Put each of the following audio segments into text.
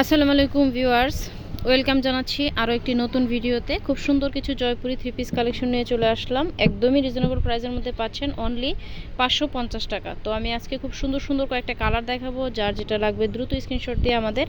আসসালামু আলাইকুম viewers, welcome জানাচ্ছি আরও একটি নতুন ভিডিওতে। খুব সুন্দর কিছু জয়পুরি থ্রি পিস কালেকশন নিয়ে চলে আসলাম। একদমই রিজনেবল প্রাইসের মধ্যে পাচ্ছেন অনলি পাঁচশো পঞ্চাশ টাকা। তো আমি আজকে খুব সুন্দর সুন্দর কয়েকটা কালার দেখাবো, যার যেটা লাগবে দ্রুত স্ক্রিনশট দিয়ে আমাদের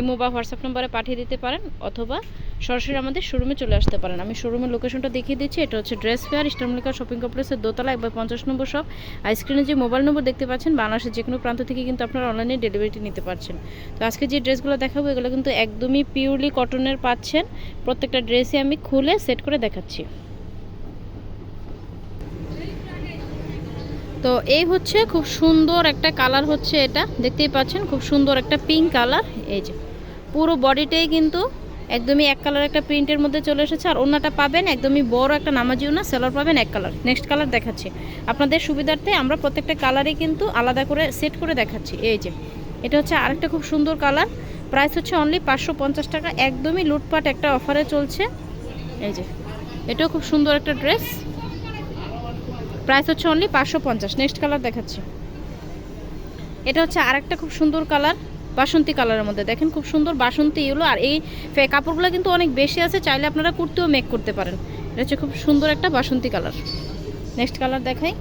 ইমো বা হোয়াটসঅ্যাপ নম্বরে পাঠিয়ে দিতে পারেন, অথবা সরাসরি আমাদের শোরুমে চলে আসতে পারেন। আমি শোরুমের লোকেশনটা দেখিয়ে দিচ্ছি। এটা হচ্ছে ড্রেস ফেয়ার ইস্টারমলিকা শপিং কমপ্লেক্সের দোতলা, একবার পঞ্চাশ নম্বর সব আর যে মোবাইল নম্বর দেখতে পাচ্ছেন, বাংলাদেশের যে কোনো প্রান্ত থেকে কিন্তু আপনারা অনলাইনে ডেলিভারিটি নিতে পারছেন। তো আজকে যে ড্রেসগুলো দেখাবো, এগুলো কিন্তু একদমই পিওরলি কটনের পাচ্ছেন। প্রত্যেকটা ড্রেসই আমি খুলে সেট করে দেখাচ্ছি। তো এই হচ্ছে খুব সুন্দর একটা কালার হচ্ছে এটা। দেখতেই পাচ্ছেন, খুব সুন্দর একটা পিঙ্ক কালার এই যে, পুরো বডিটাই কিন্তু একদমই এক কালার একটা প্রিন্টের মধ্যে চলে এসেছে। আর অন্যটা পাবেন একদমই বড় একটা নামাজিও না সেলার পাবেন এক কালার নেক্সট কালার দেখাচ্ছি। আপনাদের সুবিধার্থে আমরা প্রত্যেকটা কালারই কিন্তু আলাদা করে সেট করে দেখাচ্ছি। এই যে, এটা হচ্ছে আরেকটা খুব সুন্দর কালার প্রাইস হচ্ছে অনলি পাঁচশো পঞ্চাশ টাকা। একদমই লুটপাট একটা অফারে চলছে। এই যে, এটাও খুব সুন্দর একটা ড্রেস প্রাইস হচ্ছে অনলি পাঁচশো পঞ্চাশ। নেক্সট কালার দেখাচ্ছি। এটা হচ্ছে আরেকটা খুব সুন্দর কালার বাসন্তী কালারের মধ্যে। দেখেন খুব সুন্দর বাসন্তী এগুলো আর এই কাপড়গুলো কিন্তু অনেক বেশি আছে, চাইলে আপনারা কুর্তিও মেক করতে পারেন। এটা হচ্ছে খুব সুন্দর একটা বাসন্তী কালার নেক্সট কালার দেখাই।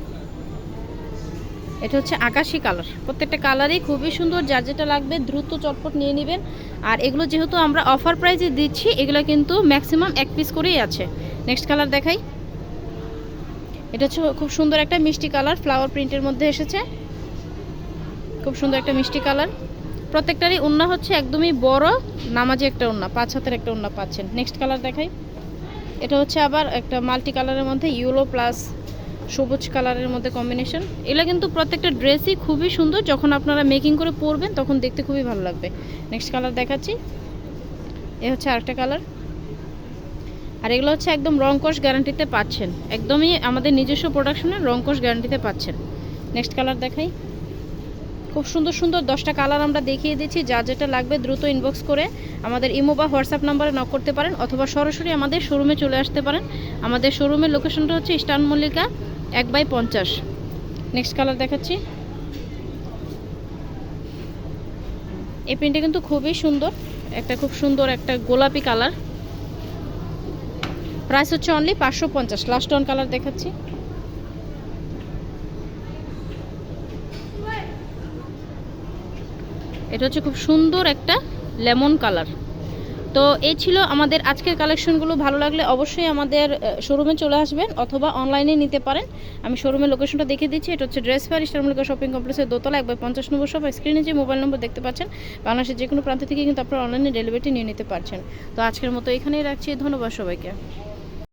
এটা হচ্ছে আকাশি কালার প্রত্যেকটা কালারই খুবই সুন্দর, যার যেটা লাগবে দ্রুত চটপট নিয়ে নেবেন। আর এগুলো যেহেতু আমরা অফার প্রাইজে দিচ্ছি, এগুলো কিন্তু ম্যাক্সিমাম এক পিস করেই আছে। নেক্সট কালার দেখাই। এটা হচ্ছে খুব সুন্দর একটা মিষ্টি কালার ফ্লাওয়ার প্রিন্টের মধ্যে এসেছে। খুব সুন্দর একটা মিষ্টি কালার প্রত্যেকটারই ওন্না হচ্ছে একদমই বড়, নামাজি একটা ওন্না পাঁচ হাতের একটা ওন্না পাচ্ছেন। নেক্সট কালার দেখাই। এটা হচ্ছে আবার একটা মাল্টি কালারের মধ্যে ইউলো প্লাস সবুজ কালারের মধ্যে কম্বিনেশন এগুলো কিন্তু প্রত্যেকটা ড্রেসই খুবই সুন্দর, যখন আপনারা মেকিং করে পরবেন, তখন দেখতে খুবই ভালো লাগবে। নেক্সট কালার দেখাচ্ছি। এ হচ্ছে আরেকটা কালার আর এগুলো হচ্ছে একদম রংকশ গ্যারান্টিতে পাচ্ছেন। একদমই আমাদের নিজস্ব প্রোডাকশনের রংকশ গ্যারান্টিতে পাচ্ছেন। নেক্সট কালার দেখাই। খুব সুন্দর সুন্দর দশটা কালার আমরা দেখিয়ে দিচ্ছি। যা যেটা লাগবে দ্রুত ইনবক্স করে আমাদের ইমো বা হোয়াটসঅ্যাপ নাম্বারে নক করতে পারেন অথবা সরাসরি আমাদের শোরুমে চলে আসতে পারেন। আমাদের শোরুমের লোকেশনটা হচ্ছে ইস্টার্ন মল্লিকা এক বাই পঞ্চাশ। নেক্সট কালার দেখাচ্ছি। এই প্রিন্টটা কিন্তু খুবই সুন্দর। একটা খুব সুন্দর একটা গোলাপি কালার প্রাইস হচ্ছে অনলি পাঁচশো পঞ্চাশ। লাস্ট অন কালার দেখাচ্ছি। এটা হচ্ছে খুব সুন্দর একটা লেমন কালার। তো এই ছিল আমাদের আজকের কালেকশনগুলো। ভালো লাগলে অবশ্যই আমাদের শোরুমে চলে আসবেন অথবা অনলাইনে নিতে পারেন। আমি শোরুমের লোকেশনটা দেখে দিচ্ছি। এটা হচ্ছে ড্রেস ফেয়ার ইস্টারমলিকা শপিং কমপ্লেক্সের দোতলা, একবার পঞ্চাশ নম্বর সব স্ক্রিনে যে মোবাইল নম্বর দেখতে পাচ্ছেন, বাংলাদেশের যে কোনো প্রান্ত থেকে কিন্তু আপনারা অনলাইনে ডেলিভারিটি নিয়ে নিতে পারছেন। তো আজকের মতো এখানেই রাখছি। ধন্যবাদ সবাইকে।